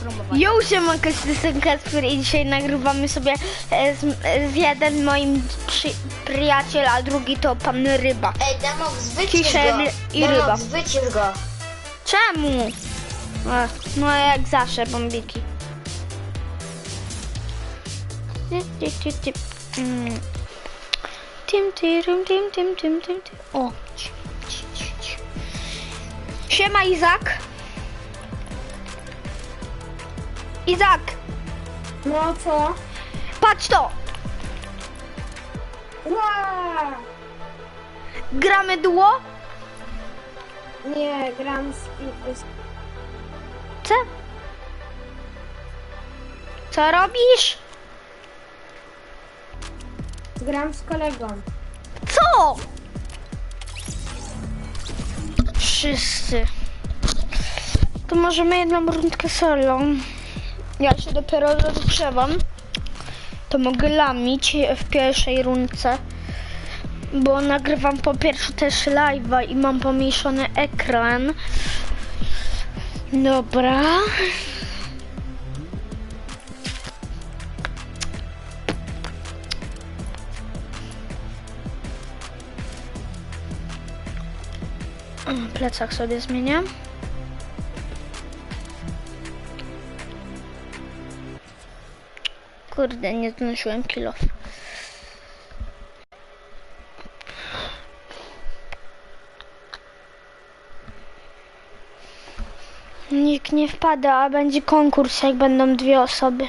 promować. Yo, siemanko, jestem Kasper i dzisiaj nagrywamy sobie e, z, z jeden moim przy, przyjaciel, a drugi to pan Ryba. Ej, Demok, Kiszel go. i Demok, ryba. go. Czemu? E, no jak zawsze, bombiki. Ty, ty, ty, ty. Tim, tirum, tim, tim, tim, tim, tim. O. Siema, Izak. Izak, No co? patrz to. Ła! Gramy duo? Nie, gram z... z Co? Co robisz? gram z kolegą. Co? Wszyscy. To możemy jedną rundkę solo. Ja się dopiero rozgrzewam. To mogę lamić w pierwszej rundce. Bo nagrywam po pierwsze też live'a i mam pomniejszony ekran. Dobra. O, Plecak sobie zmienię. Kurde, nie znosiłem kilof. Nikt nie wpada, a będzie konkurs, jak będą dwie osoby.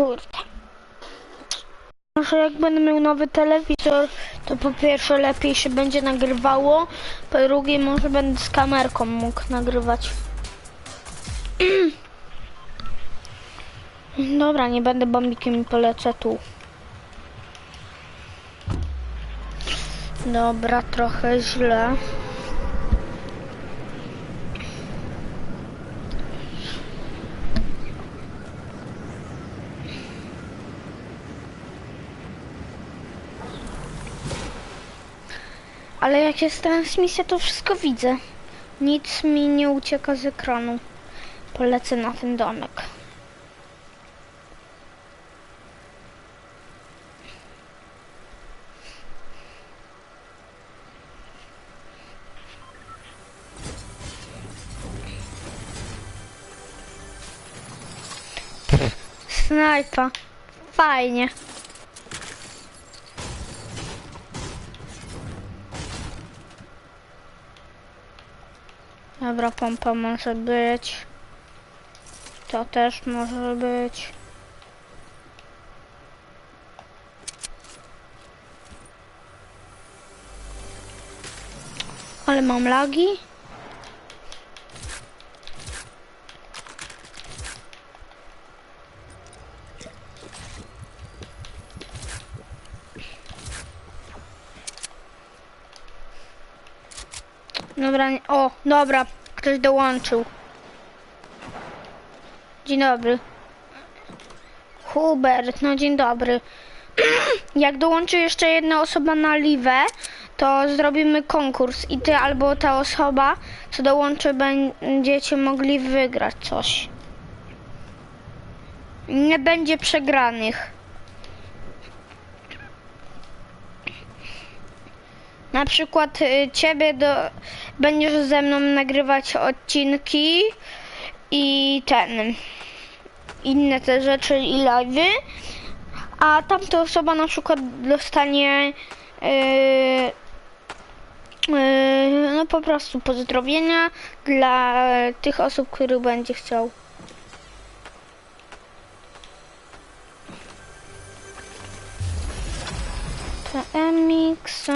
Kurde. Może jak będę miał nowy telewizor, to po pierwsze lepiej się będzie nagrywało, po drugie może będę z kamerką mógł nagrywać. Dobra, nie będę bombikiem i polecę tu. Dobra, trochę źle. Ale jak jest transmisja, to wszystko widzę. Nic mi nie ucieka z ekranu. Polecę na ten domek. Snajpa. Fajnie. Dobra, pompa może być. To też może być. Ale mam lagi. O, dobra, ktoś dołączył. Dzień dobry. Hubert, no dzień dobry. Jak dołączy jeszcze jedna osoba na live, to zrobimy konkurs i ty albo ta osoba, co dołączy, będziecie mogli wygrać coś. Nie będzie przegranych. Na przykład y, ciebie do, będziesz ze mną nagrywać odcinki i ten inne te rzeczy i live'y, a tamta osoba na przykład dostanie yy, yy, no po prostu pozdrowienia dla tych osób, których będzie chciał. TMX.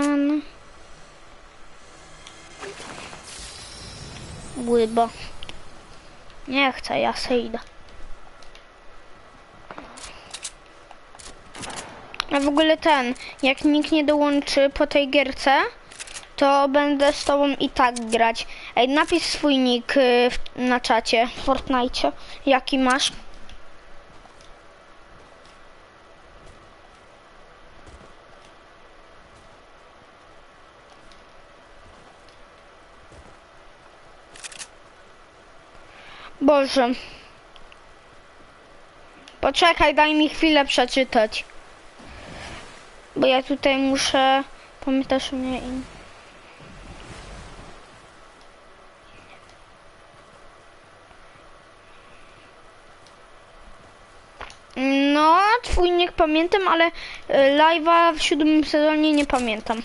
Łybo. Nie chcę, ja se idę. A w ogóle ten, jak nikt nie dołączy po tej gierce, to będę z tobą i tak grać. Ej, napisz swój nick y, na czacie w Fortnite. Jaki masz? Boże. Poczekaj, daj mi chwilę przeczytać. Bo ja tutaj muszę... Pamiętasz mnie i... No, twój nick pamiętam, ale y, live'a w siódmym sezonie nie pamiętam.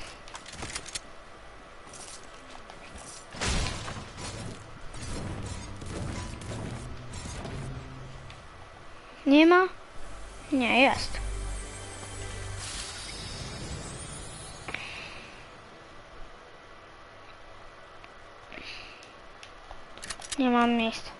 Mam miejsca.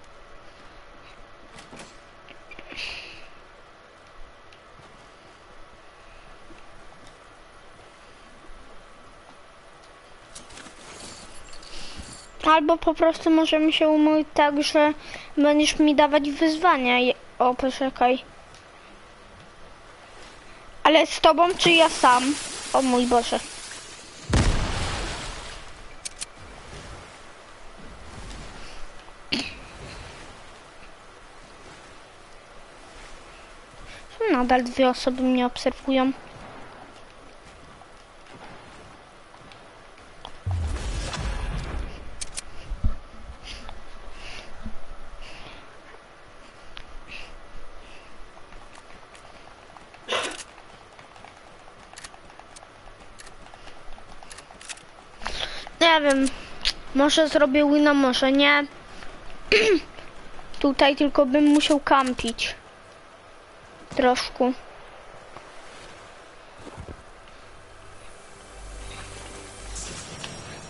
Albo po prostu możemy się umówić tak, że będziesz mi dawać wyzwania. O, poczekaj. Ale z tobą czy ja sam? O mój Boże. Nadal dwie osoby mnie obserwują. Nie wiem. Może zrobię wina, może nie. Tutaj tylko bym musiał kampić. Troszkę.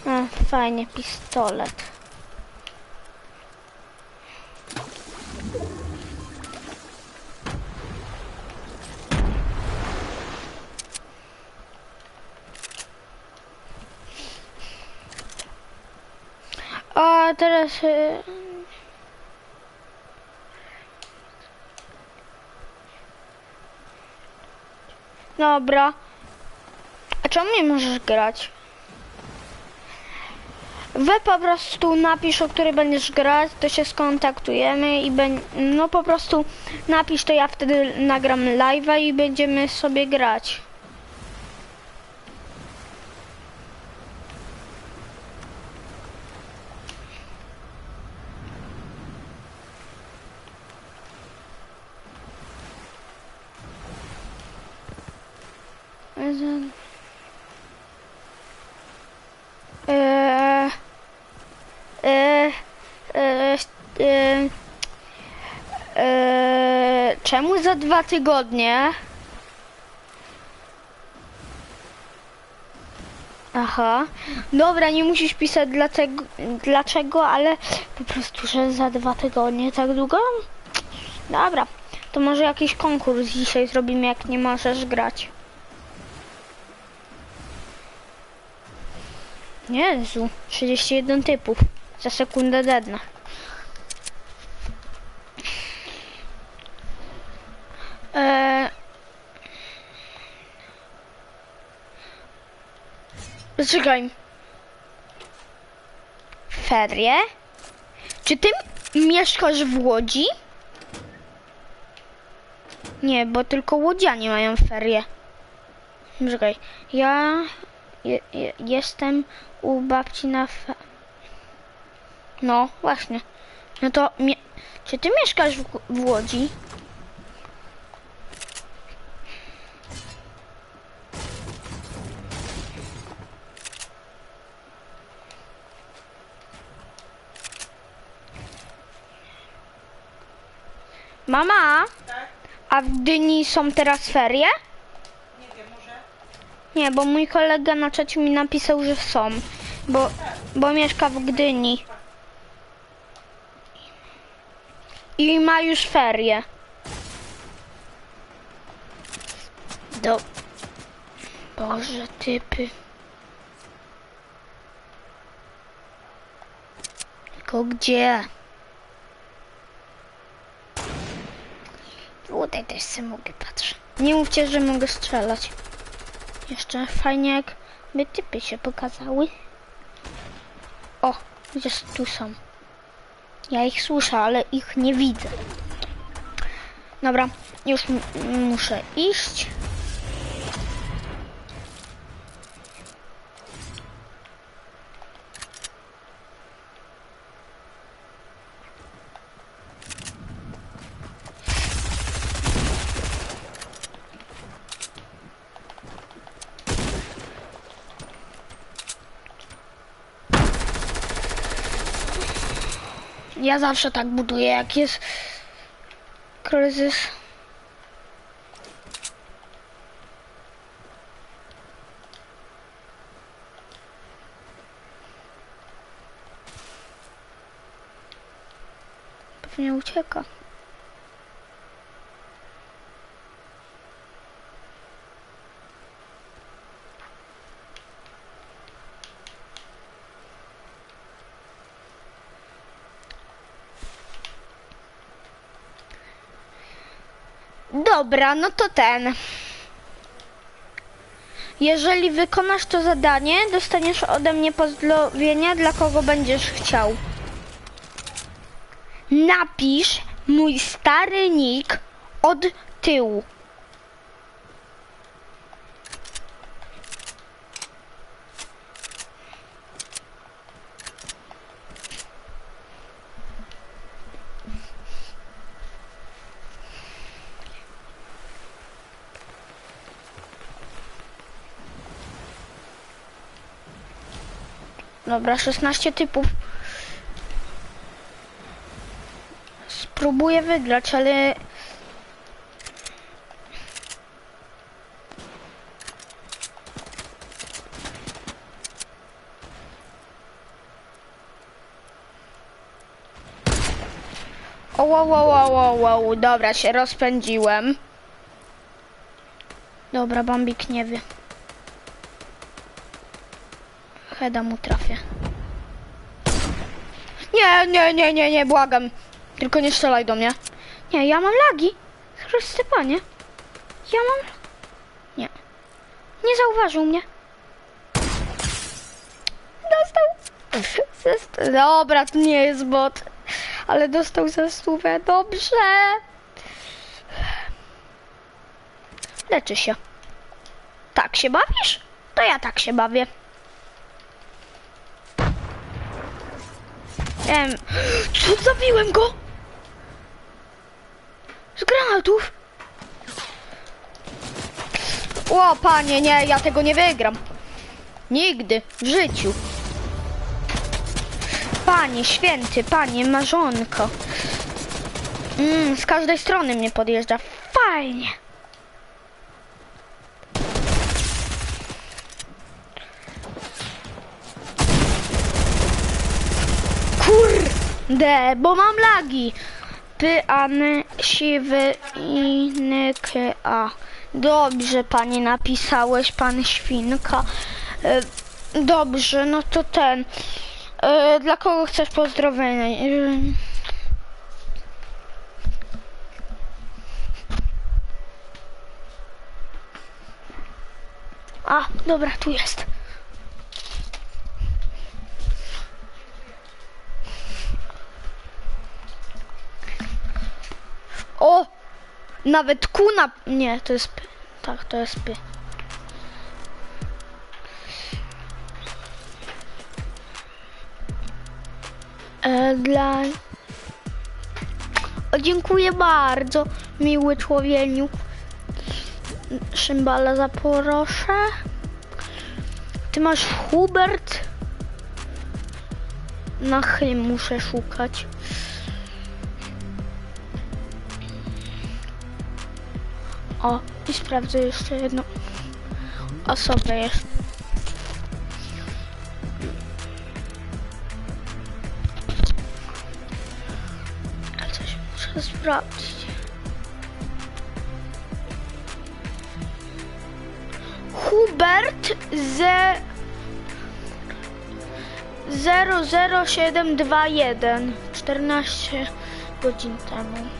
A, fajnie, pistolet. A teraz... y, Dobra. A czemu nie możesz grać? Wy po prostu napisz, o której będziesz grać, to się skontaktujemy i no po prostu napisz, to ja wtedy nagram live'a i będziemy sobie grać. Eee, eee, eee, eee, eee, czemu za dwa tygodnie? Aha, dobra, nie musisz pisać dlatego, dlaczego, ale po prostu, że za dwa tygodnie tak długo? Dobra, to może jakiś konkurs dzisiaj zrobimy, jak nie możesz grać. Jezu, 31 typów. Za sekundę dednę. Eee... Czekaj. Ferie? Czy ty mieszkasz w Łodzi? Nie, bo tylko łodzianie mają ferie. Czekaj, ja je, je, jestem u babci na fe... No, właśnie. No to, czy ty mieszkasz w, w Łodzi? Mama, a w Gdyni są teraz ferie? Nie wiem, może? Nie, bo mój kolega na czacie mi napisał, że są, bo, bo mieszka w Gdyni. I ma już ferie. Do... Boże, typy. Tylko gdzie? Tutaj też sobie mogę patrzeć. Nie mówcie, że mogę strzelać. Jeszcze fajnie jakby typy się pokazały. O, gdzieś tu są. Ja ich słyszę, ale ich nie widzę. Dobra, już muszę iść. Ja zawsze tak buduję, jak jest kryzys. Pewnie ucieka. Dobra, no to ten. Jeżeli wykonasz to zadanie, dostaniesz ode mnie pozdrowienia, dla kogo będziesz chciał. Napisz mój stary nick od tyłu. Dobra, 16 typów. Spróbuję wygrać, ale... O, wow, wow, wow. Dobra, się rozpędziłem. Dobra, Bambik nie wie. Heda mu trafię. Nie, nie, nie, nie, nie, błagam. Tylko nie strzelaj do mnie. Nie, ja mam lagi. Chryste panie. Ja mam... Nie. Nie zauważył mnie. Dostał. Dobra, to nie jest bot. Ale dostał za stówę. Dobrze. Leczy się. Tak się bawisz? To ja tak się bawię. Em, co zabiłem go? Z granatów? O, panie, nie, ja tego nie wygram. Nigdy, w życiu. Panie święty, panie marzonko. Mm, z każdej strony mnie podjeżdża. Fajnie. Kurde, bo mam lagi. Ty, Any, siwy i nyky, a. Dobrze, panie, napisałeś, pan świnka. E, Dobrze, no to ten. E, Dla kogo chcesz pozdrowienia? E, A, dobra, tu jest. O! Nawet kuna... Nie, to jest py. Tak, to jest py. E, dla... O, dziękuję bardzo, miły człowieniu. Szymbala zaproszę. Ty masz Hubert? Na chy muszę szukać. O, i sprawdzę jeszcze jedną osobę jest. Ale coś muszę Muszę sprawdzić. Hubert ze 00721 14 godzin temu.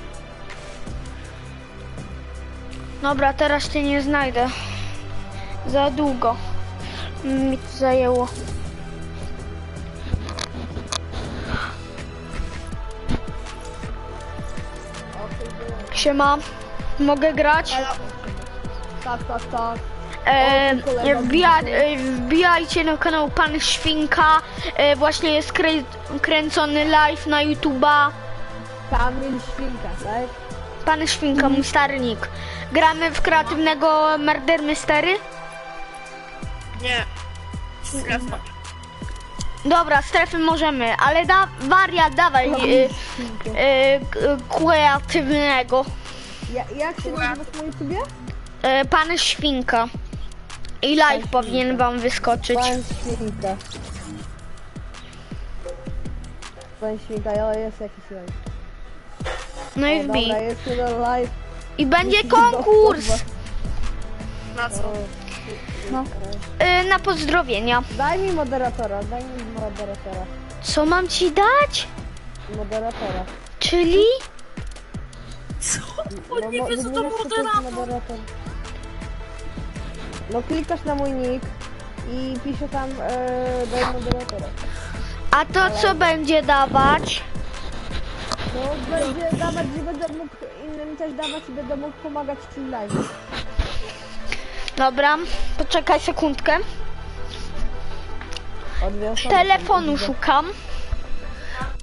Dobra, teraz cię nie znajdę. Za długo mi to zajęło. Siema, mogę grać? Tak, tak, tak. E, kolega wbija, e, wbijajcie na kanał Pan Świnka. E, właśnie jest krę, kręcony live na YouTube'a. Kamil Świnka, tak? Pan Świnka, mój stary nick. Gramy w kreatywnego Murder Mystery. Nie. Strefa. Dobra, strefy możemy, ale da, wariat dawaj Świnka. e, k- kreatywnego. Ja, jak się nazywasz na YouTubie? E, Pan Świnka. I live powinien wam wyskoczyć. Pan Świnka. Pan Świnka, ale jest jakiś live. No i wbij. Dobra, jest jeden live. I będzie konkurs Na co? No. e, na pozdrowienia. Daj mi moderatora, daj mi moderatora. Co mam ci dać? Moderatora. Czyli? Co? No, nie mo- wie, co to wiesz, co moderator. jest moderator. No klikasz na mój nick i pisze tam e, daj moderatora. A to co będzie dawać? No będzie dawać, że będę mógł innym też dawać i będę mógł pomagać ci live. Dobra, poczekaj sekundkę. Telefonu szukam.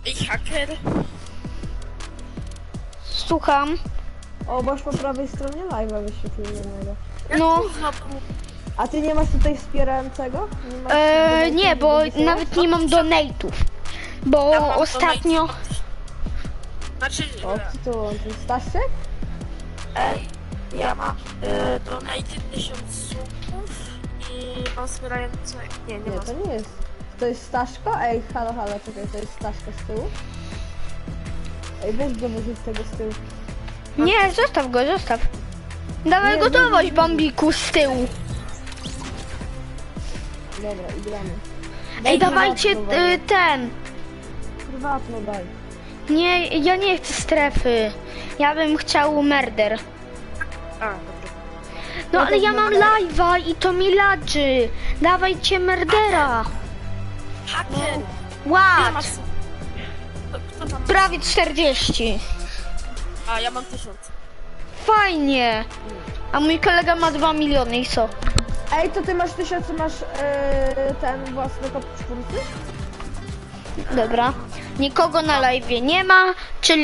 I haker. Słucham. O, masz po prawej stronie live'a wyświetlonego. No, A ty nie masz tutaj wspierającego? Nie, masz e, donate'u, nie, bo nawet nie mam donate'ów. Bo ostatnio... Znaczy, O, co to? Staszek? ej, ja mam e, donate 1000 subów i mam wspierające... Nie, nie Nie, mam. to nie jest. To jest Staszko? Ej, halo, halo, czekaj, to jest Staszko z tyłu? Ej, weź go wyrzuć tego z tyłu. Nie, zostaw go, zostaw. Dawaj Nie, gotowość, nie, nie. Bambiku, z tyłu. Dobra, i gramy. Ej, dawajcie prywatną, y, ten. Prywatną daj. Nie, ja nie chcę strefy. Ja bym chciał murder. A, dobra. No ale ja mam live'a i to mi ladży. Dawajcie murdera. Haker! Ile Ład. Prawie 40. A, ja mam 1000. Fajnie. A mój kolega ma 2 miliony i co? Ej, to ty masz tysiąc, masz e, ten własny kod czwórki? Dobra. Nikogo na live nie ma, czyli